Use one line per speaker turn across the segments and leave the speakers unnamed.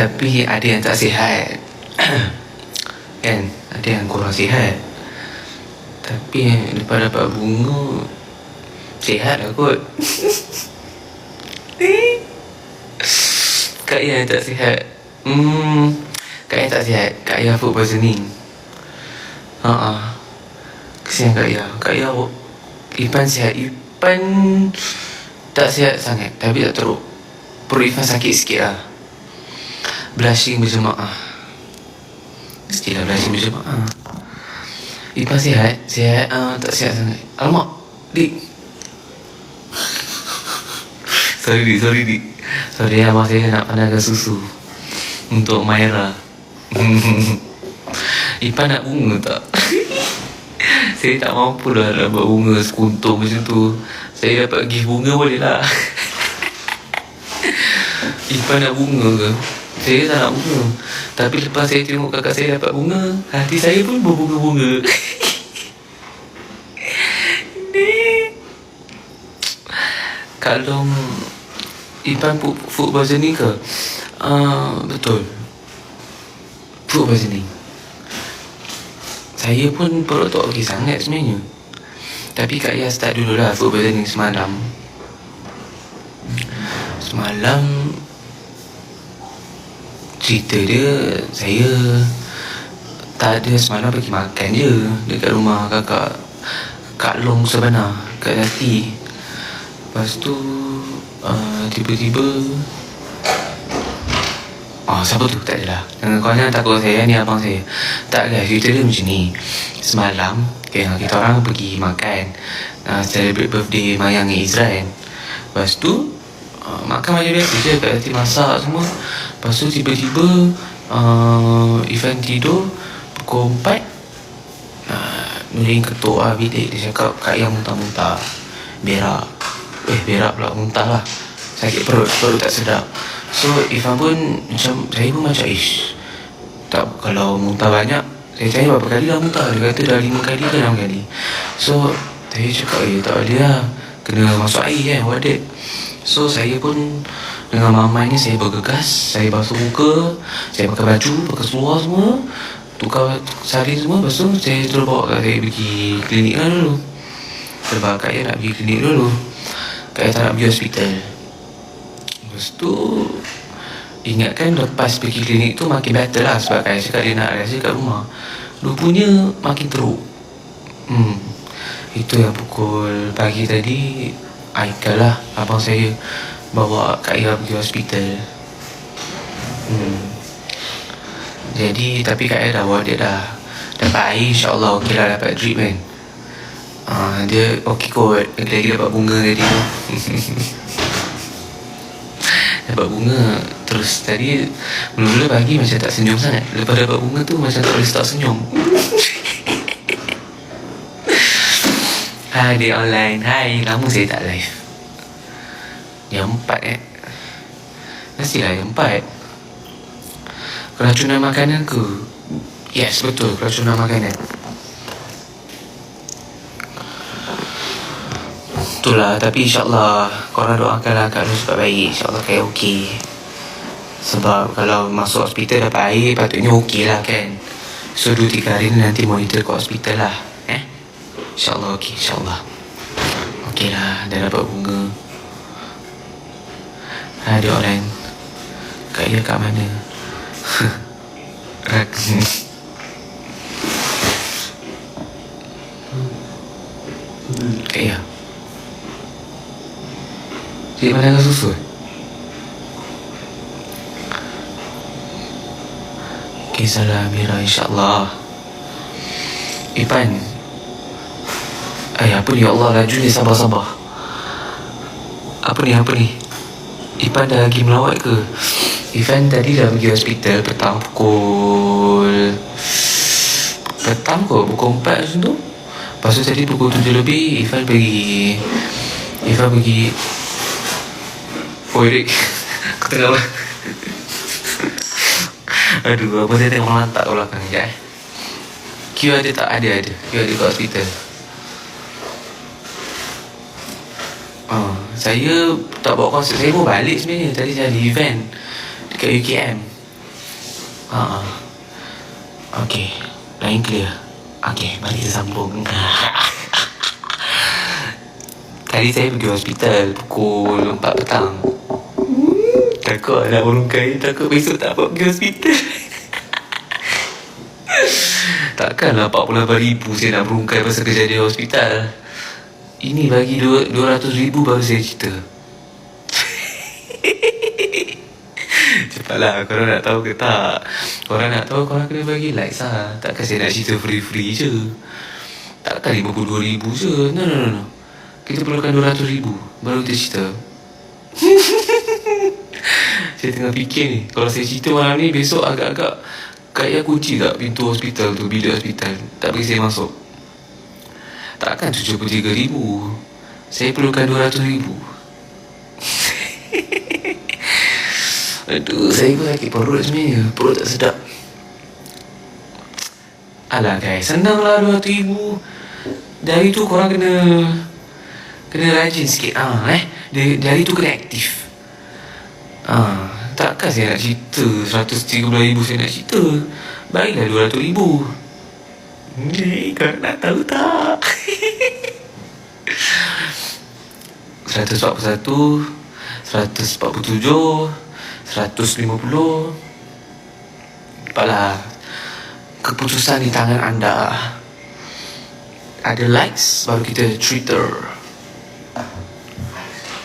Tapi ada yang tak sihat. Kan? Ada yang kurang sihat. Tapi Lepas dapat bunga Sihat lah kot. Kak yang tak sihat. Hmm Kak yang tak sihat. Kak yang food poisoning. Haa Kesian Kak Ya Kak Ya Ipan sihat. Ipan Tak sihat sangat. Tapi tak teruk. Perut Ipan sakit sikit lah Blushing berjemaah Mesti lah blushing berjemaah Ipan sihat Sihat. Uh, Tak sihat sangat. Alamak Dik. Sorry Dik Sorry Dik. Sorry abang saya nak panaskan susu. Untuk Maira. Ipan nak bunga tak? saya tak mampu dah dapat bunga sekuntum macam tu. Saya dapat gift bunga boleh lah. Ipan nak bunga ke? Saya tak nak bunga. Tapi lepas saya tengok kakak saya dapat bunga Hati saya pun berbunga-bunga. Kalau Ipan food poisoning ke? Uh, betul. Food poisoning. Saya pun perut tak okey sangat sebenarnya. Tapi Kak Yas start dulu lah food poisoning semalam. Semalam Cerita dia Saya Tak ada semalam pergi makan je Dekat rumah kakak Kak Long sebenar Kak Zati Lepas tu uh, Tiba-tiba Oh siapa tu? Tak adalah. Jangan kau jangan takut saya ni abang saya. Tak guys cerita dia macam ni. Semalam okay, Kita orang pergi makan. Uh, Celebrate birthday Mayang dengan Israel Lepas tu uh, Makan macam biasa je Kat hati masak semua Lepas tu tiba-tiba uh, Ivan tidur Pukul 4 uh, Nurin ketuk lah bilik. Dia cakap Kak yang muntah-muntah. Berak. Eh berak pula muntah lah. Sakit perut. Perut tak sedap. So Ifan pun macam Saya pun macam ish Tak kalau muntah banyak Saya tanya berapa kali dah muntah. Dia kata dah lima kali ke enam kali. So Saya cakap eh tak boleh lah. Kena masuk air kan wadah. So saya pun Dengan mamanya saya bergegas Saya basuh muka Saya pakai baju Pakai seluar semua. Tukar sari semua Lepas tu saya terus bawa saya pergi klinik lah dulu. Sebab kak nak pergi klinik dulu. Kak tak nak pergi hospital. Lepas tu Ingatkan lepas pergi klinik tu makin better lah Sebab kan cakap dia nak rasa kat rumah. Rupanya makin teruk. Hmm. Itu yang pukul pagi tadi Aikal lah Abang saya Bawa Kak Ira pergi hospital. Hmm. Jadi Tapi Kak Ira dah dia dah. Dapat air insyaAllah Okey lah dapat drip kan. Uh, Dia okey kot. Lagi dapat bunga tadi tu dapat bunga. Terus tadi Mula-mula pagi macam tak senyum sangat. Lepas dapat bunga tu Macam tak boleh start senyum. Hai dia online. Hai Lama saya tak live Yang empat eh. Mestilah yang empat. Keracunan makanan ke? Yes betul Keracunan makanan. Itulah Tapi insyaAllah Korang doakanlah Kak Nur supaya baik. InsyaAllah kayak okey. Sebab kalau masuk hospital dapat air Patutnya okey lah kan. So 2-3 hari ni nanti monitor kat hospital lah Eh. InsyaAllah okey InsyaAllah. Okey lah Dah dapat bunga Ada orang Kak Ia kat mana? Kak Ia Cik mana dengan susu? Kisahlah Amira insyaAllah. Ipan Eh apa ni? Ya Allah laju ni sabar-sabar. Apa ni apa ni Ipan dah lagi melawat ke? Ipan tadi dah pergi hospital petang pukul Petang kot pukul 4 macam tu. Lepas tu tadi pukul 7 lebih Ipan pergi Ipan pergi Oh Erik Aku tengah lah Aduh Apa saya tengok lantak kat belakang sekejap eh? Q ada tak? Ada ada. Q ada kat hospital. Oh, saya tak bawa konsep Saya pun balik sebenarnya Tadi saya ada event Dekat UKM Ha. Okey. Lain clear. Okey, mari kita sambung. Tadi saya pergi hospital pukul 4 petang. Takut nak berungkai Takut besok tak dapat pergi hospital Takkanlah 48 ribu saya nak berungkai pasal kejadian hospital Ini bagi 200 ribu baru saya cerita. Cepatlah korang nak tahu ke tak? Korang nak tahu korang kena bagi like lah Takkan saya nak cerita free-free je. Takkan 52 ribu je. No no no no. Kita perlukan 200 ribu. Baru kita cerita. Saya tengah fikir ni. Kalau saya cerita malam ni Besok agak-agak Kaya kunci tak pintu hospital tu Bilik hospital. Tak bagi saya masuk Takkan 73 ribu. Saya perlukan 200 ribu. Aduh Saya pun sakit perut sebenarnya. Perut tak sedap. Alah guys Senang lah 200 ribu. Dari tu korang kena Kena rajin sikit. Ah, eh Dari tu kena aktif. Ah, takkan saya nak cerita 130 ribu saya nak cerita? Baiklah 200 ribu. Ni kau nak tahu tak 141 147 150 Apalah Keputusan di tangan anda. Ada likes Baru kita Twitter.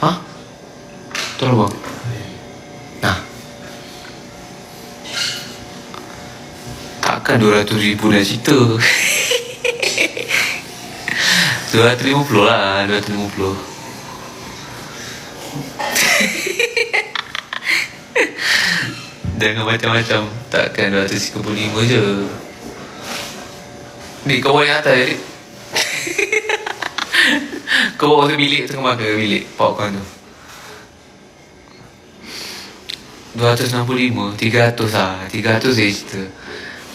Hah? Tolong bang Nah. Takkan 200 ribu dah cerita 250 lah 250 Jangan macam-macam Takkan 235 je. Ni kau yang atas jadi Kau bawa tu bilik tengah makan bilik Popcorn tu? 265 300 lah 300 saya cerita.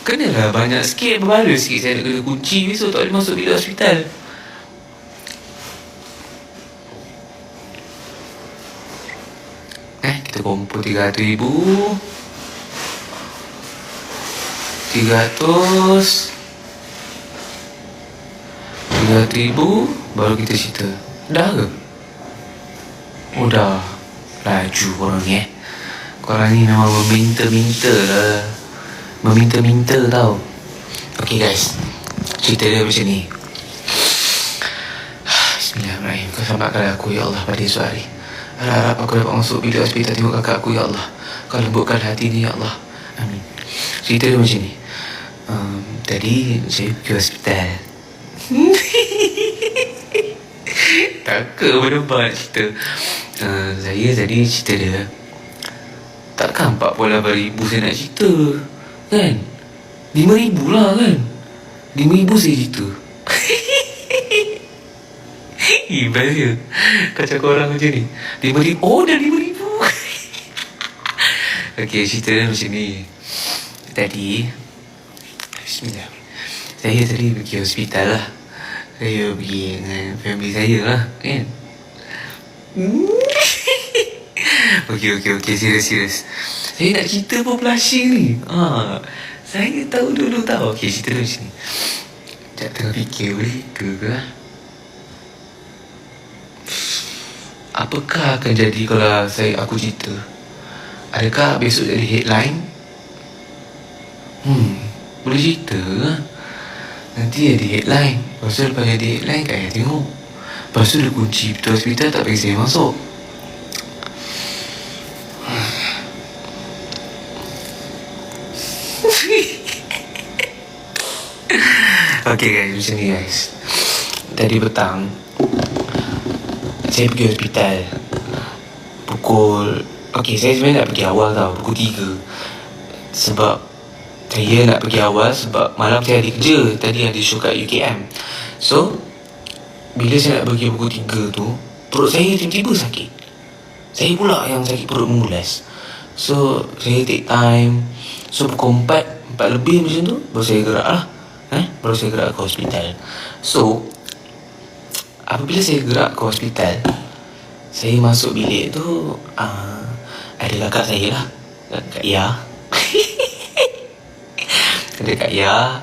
Kenalah banyak sikit Berbaloi sikit saya nak kena kunci Besok tak boleh masuk bilik hospital Kumpul 300 ribu. 300 300 ribu. Baru kita cerita. Dah ke? Oh dah Laju korang ni eh. Korang ni memang meminta-minta lah. Meminta-minta tau. Okay guys. Cerita dia macam ni. Bismillahirrahmanirrahim. Kau selamatkan aku ya Allah pada esok hari Harap-harap aku dapat masuk bilik hospital tengok kakak aku ya Allah. Kau lembutkan hati ni ya Allah. Amin. Cerita dia macam ni. Um, Tadi saya pergi hospital. Takut berdebat cerita. Uh, Saya tadi cerita dia Takkan 48 ribu saya nak cerita Kan? 5 ribu lah kan? 5 ribu saya cerita Eh bahaya Kau cakap orang macam ni 5 ribu Oh dah 5 ribu Okay cerita dia macam ni Tadi Bismillah Saya tadi pergi hospital lah Saya pergi dengan family saya lah Kan Okey okey okey serius serius. Saya nak cerita pun blushing ni. Ha. Saya tahu dulu tahu. Okey cerita dulu sini. Sekejap tengah fikir boleh ke ke? Apakah akan jadi kalau saya aku cerita? Adakah besok jadi headline? Hmm, boleh cerita? Nanti jadi headline. Lepas tu lepas jadi headline saya tengok. Lepas tu dia kunci pintu hospital tak bagi saya masuk. Okay guys, macam ni guys Tadi petang Saya pergi hospital. Pukul Okay, saya sebenarnya nak pergi awal tau Pukul 3 Sebab Saya nak pergi awal Sebab malam saya ada kerja Tadi ada show kat UKM So Bila saya nak pergi pukul 3 tu Perut saya tiba-tiba sakit. Saya pula yang sakit perut mengulas. So Saya take time. So pukul 4 4 lebih macam tu Baru saya gerak lah. Eh? Baru saya gerak ke hospital. So Apabila saya gerak ke hospital Saya masuk bilik tu uh, Ada kakak saya lah. Kak Ya Ada Kak Ya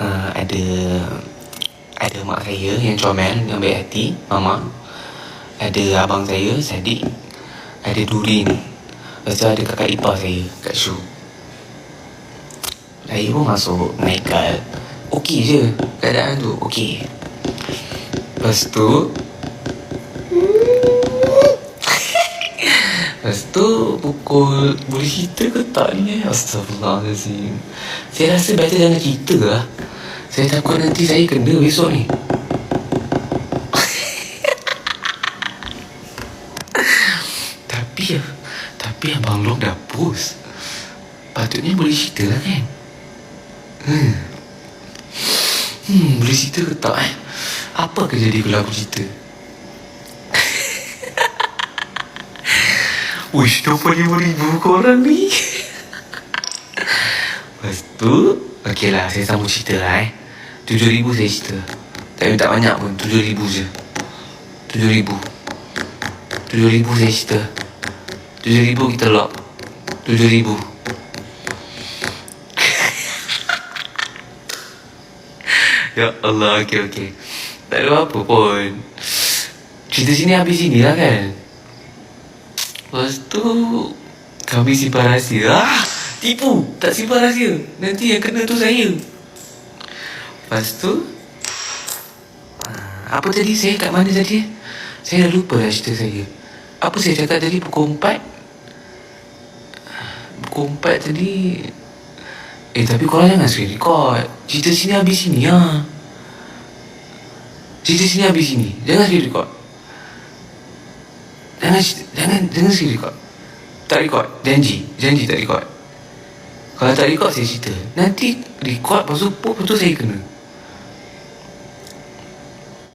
uh, Ada Ada mak saya yang comel Yang baik hati Mama. Ada abang saya Sadiq. Ada Durin. Lepas tu ada kakak ipar saya Kak Shu. Saya pun masuk Naikal Okey je Keadaan tu Okey Lepas tu Lepas tu pukul Boleh cerita ke tak ni? Astagfirullahaladzim Saya rasa better jangan cerita lah. Saya takut nanti saya kena besok ni. Tapi Tapi Abang Long dah post Patutnya boleh cerita lah kan? Hmm. Hmm boleh cerita ke tak eh Apa akan jadi kalau aku cerita? Wish RM25,000 korang ni. Lepas tu Okey lah saya sambung cerita lah eh. RM7,000 saya cerita. Tak minta banyak pun RM7,000 je. RM7,000 RM7,000 saya cerita. RM7,000 kita lock. RM7,000 Ya Allah okey okey Tak ada apa pun. Cerita sini habis sini lah kan. Lepas tu Kami simpan rahsia. Ah, Tipu. Tak simpan rahsia. Nanti yang kena tu saya. Lepas tu ah, Apa tadi? Saya kat mana tadi? Saya dah lupa dah cerita saya. Apa saya cakap tadi? Pukul 4 Pukul 4 tadi. Eh tapi korang jangan screen record. Cerita sini habis sini ha Cerita sini habis sini Jangan screen record Jangan jangan jangan screen record. Tak record. Janji. Janji tak record. Kalau tak record saya cerita. Nanti record lepas tu lepas tu saya kena.